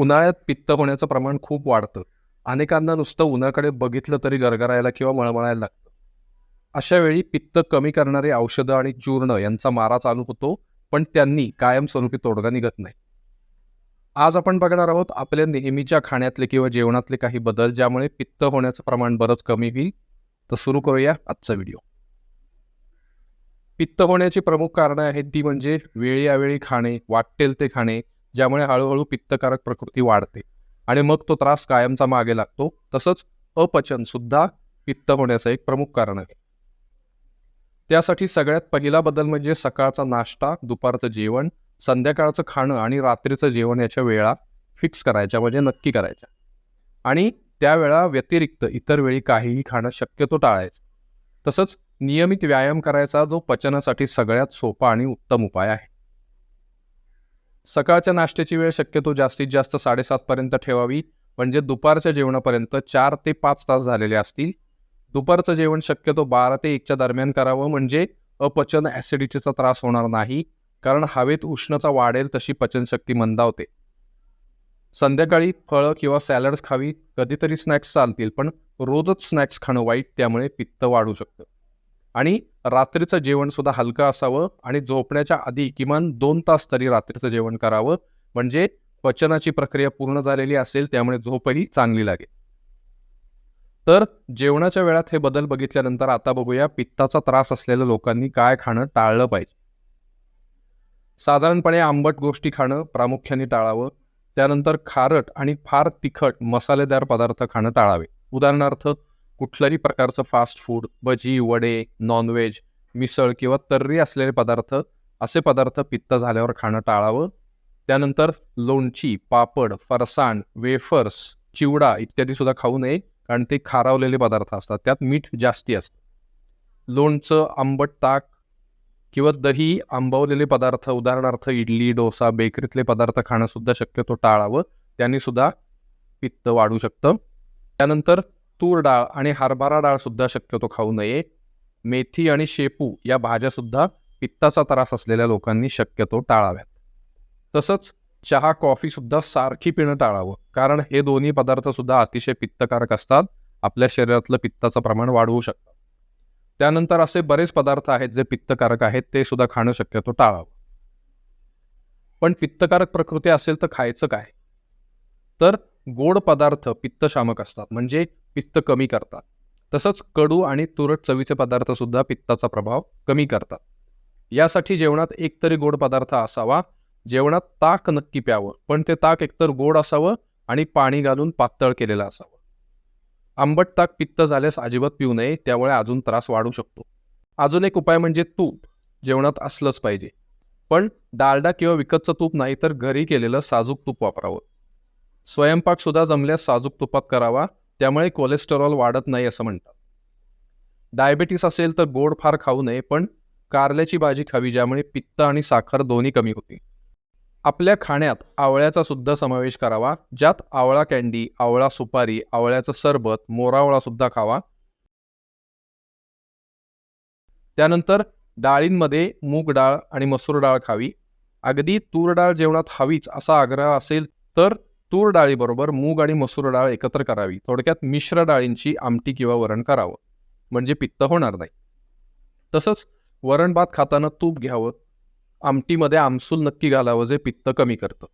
उन्हाळ्यात पित्त होण्याचं प्रमाण खूप वाढतं. अनेकांना नुसतं उन्हाकडे बघितलं तरी गरगरायला किंवा मळमळायला लागतं. अशा वेळी पित्त कमी करणारी औषधं आणि चूर्ण यांचा मारा चालू होतो पण त्यांनी कायमस्वरूपी तोडगा निघत नाही. आज आपण बघणार आहोत आपल्या नेहमीच्या खाण्यातले किंवा जेवणातले काही बदल ज्यामुळे पित्त होण्याचं प्रमाण बरंच कमी होईल. तर सुरू करूया आजचा व्हिडिओ. पित्त होण्याची प्रमुख कारणं आहेत ती म्हणजे वेळी अवेळी खाणे वाटेल ते खाणे ज्यामुळे हळूहळू पित्तकारक प्रकृती वाढते. आणि मग तो त्रास कायमचा मागे लागतो. तसंच अपचन सुद्धा पित्त होण्याचं एक प्रमुख कारण आहे. त्यासाठी सगळ्यात पहिला बदल म्हणजे सकाळचा नाश्ता दुपारचं जेवण संध्याकाळचं खाणं आणि रात्रीचं जेवण याच्या वेळा फिक्स करायच्या म्हणजे नक्की करायच्या. आणि त्या वेळा व्यतिरिक्त इतर वेळी काहीही खाणं शक्यतो टाळायचं. तसंच नियमित व्यायाम करायचा जो पचनासाठी सगळ्यात सोपा आणि उत्तम उपाय आहे. सकाळच्या नाश्त्याची वेळ शक्यतो जास्तीत जास्त साडेसातपर्यंत ठेवावी. म्हणजे दुपारच्या जेवणापर्यंत चार ते पाच तास झालेले असतील. दुपारचं जेवण शक्यतो बारा ते एकच्या दरम्यान करावं. म्हणजे अपचन ॲसिडिटीचा त्रास होणार नाही. कारण हवेत उष्णता वाढेल तशी पचनशक्ती मंदावते. संध्याकाळी फळं किंवा सॅलड्स खावी कधीतरी स्नॅक्स चालतील पण रोजच स्नॅक्स खाणं वाईट त्यामुळे पित्त वाढू शकतं. आणि रात्रीचं जेवण सुद्धा हलकं असावं आणि झोपण्याच्या आधी किमान दोन तास तरी रात्रीचं जेवण करावं. म्हणजे पचनाची प्रक्रिया पूर्ण झालेली असेल त्यामुळे झोपही चांगली लागेल. तर जेवणाच्या वेळात हे बदल बघितल्यानंतर आता बघूया पित्ताचा त्रास असलेल्या लोकांनी काय खाणं टाळलं पाहिजे. साधारणपणे आंबट गोष्टी खाणं प्रामुख्याने टाळावं. त्यानंतर खारट आणि फार तिखट मसालेदार पदार्थ खाणं टाळावे. उदाहरणार्थ कुठल्याही प्रकारचं फास्ट फूड भजी वडे नॉनव्हेज मिसळ किंवा तर्री असलेले पदार्थ असे पदार्थ पित्त झाल्यावर खाणं टाळावं. त्यानंतर लोणची पापड फरसाण वेफर्स चिवडा इत्यादी सुद्धा खाऊ नये कारण ते खारावलेले पदार्थ असतात. त्यात मीठ जास्ती असतं. लोणचं आंबट ताक किंवा दही आंबवलेले पदार्थ उदाहरणार्थ इडली डोसा बेकरीतले पदार्थ खाणं सुद्धा शक्यतो टाळावं. त्यांनी सुद्धा पित्त वाढू शकतं. त्यानंतर तूर डाळ आणि हरभरा डाळ सुद्धा शक्यतो खाऊ नये. मेथी आणि शेपू या भाज्या सुद्धा पित्ताचा त्रास असलेल्या लोकांनी शक्यतो टाळाव्यात. तसंच चहा कॉफी सुद्धा सारखी पिणं टाळावं कारण हे दोन्ही पदार्थ सुद्धा अतिशय पित्तकारक असतात. आपल्या शरीरातलं पित्ताचं प्रमाण वाढवू शकतात. त्यानंतर असे बरेच पदार्थ आहेत जे पित्तकारक आहेत ते सुद्धा खाणं शक्यतो टाळावं. पण पित्तकारक प्रकृती असेल तर खायचं काय? तर गोड पदार्थ पित्तशामक असतात. म्हणजे पित्त कमी करतात. तसंच कडू आणि तुरट चवीचे पदार्थ सुद्धा पित्ताचा प्रभाव कमी करतात. यासाठी जेवणात एकतरी गोड पदार्थ असावा. जेवणात ताक नक्की प्यावं पण ते ताक एकतर गोड असावं आणि पाणी घालून पातळ केलेलं असावं. आंबट ताक पित्त झाल्यास अजिबात पिऊ नये त्यामुळे अजून त्रास वाढू शकतो. अजून एक उपाय म्हणजे तूप. जेवणात असलंच पाहिजे. पण डालडा किंवा विकतचं तूप नाही तर घरी केलेलं साजूक तूप वापरावं. स्वयंपाकसुद्धा जमल्यास साजूक तुपात करावा. त्यामुळे कोलेस्टेरॉल वाढत नाही असं म्हणतात. डायबेटीस असेल तर गोड फार खाऊ नये पण कारल्याची भाजी खावी ज्यामुळे पित्त आणि साखर दोन्ही कमी होतील आपल्या खाण्यात आवळ्याचा सुद्धा समावेश करावा ज्यात आवळा कॅन्डी आवळा सुपारी आवळ्याचं सरबत मोरावळा सुद्धा खावा. त्यानंतर डाळींमध्ये मूग डाळ आणि मसूर डाळ खावी. अगदी तूर डाळ जेवणात हवीच असा आग्रह असेल तर तूर डाळीबरोबर मूग आणि मसूर डाळ एकत्र करावी. थोडक्यात मिश्र डाळींची आमटी किंवा वरण करावं. म्हणजे पित्त होणार नाही. तसंच वरण भात खाताना तूप घ्यावं. आमटीमध्ये आमसूल नक्की घालावं जे पित्त कमी करतं.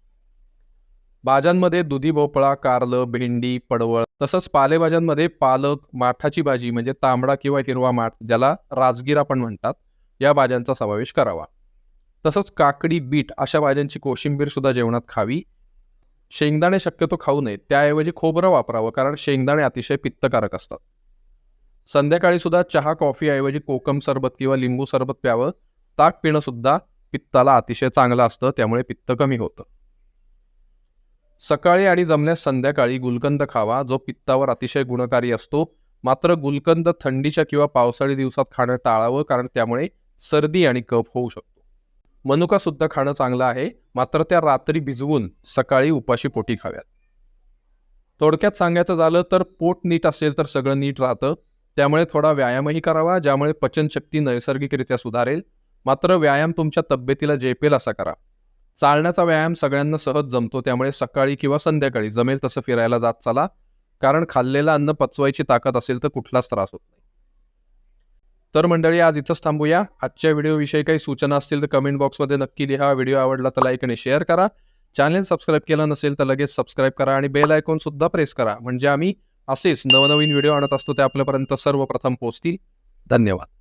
भाज्यांमध्ये दुधी भोपळा कारलं भेंडी पडवळ तसंच पालेभाज्यांमध्ये पालक माठाची भाजी म्हणजे तांबडा किंवा हिरवा माठ ज्याला राजगिरा पण म्हणतात या भाज्यांचा समावेश करावा. तसंच काकडी बीट अशा भाज्यांची कोशिंबीर सुद्धा जेवणात खावी. शेंगदाणे शक्यतो खाऊ नये. त्याऐवजी खोबरं वापरावं कारण शेंगदाणे अतिशय पित्तकारक असतात. संध्याकाळी सुद्धा चहा कॉफीऐवजी कोकम सरबत किंवा लिंबू सरबत प्यावं. ताक पिणं सुद्धा पित्ताला अतिशय चांगलं असतं त्यामुळे पित्त कमी होतं. सकाळी आणि जमल्यास संध्याकाळी गुलकंद खावा जो पित्तावर अतिशय गुणकारी असतो. मात्र गुलकंद थंडीच्या किंवा पावसाळी दिवसात खाणं टाळावं कारण त्यामुळे सर्दी आणि कफ होऊ शकतो. मनुका सुद्धा खाणं चांगलं आहे मात्र त्या रात्री भिजवून सकाळी उपाशी पोटी खाव्यात. थोडक्यात सांगायचं झालं तर पोट नीट असेल तर सगळं नीट राहतं त्यामुळे थोडा व्यायामही करावा ज्यामुळे पचनशक्ती नैसर्गिकरित्या सुधारेल. मात्र व्यायाम तुमच्या तब्येतीला झेपेल असा करा. चालण्याचा व्यायाम सगळ्यांना सहज जमतो त्यामुळे सकाळी किंवा संध्याकाळी जमेल तसं फिरायला जात चला कारण खाल्लेलं अन्न पचवायची ताकद असेल तर कुठलाच त्रास होत नाही. तर मंडळी आज इथंच थांबूया. आजच्या व्हिडिओविषयी काही सूचना असतील तर कमेंट बॉक्समध्ये नक्की लिहा. व्हिडिओ आवडला तर लाईक आणि शेअर करा. चॅनल सबस्क्राईब केलं नसेल तर लगेच सबस्क्राईब करा आणि बेल आयकॉन सुद्धा प्रेस करा. म्हणजे आम्ही असेच नवनवीन व्हिडिओ आणत असतो ते आपल्यापर्यंत सर्वप्रथम पोहोचतील. धन्यवाद.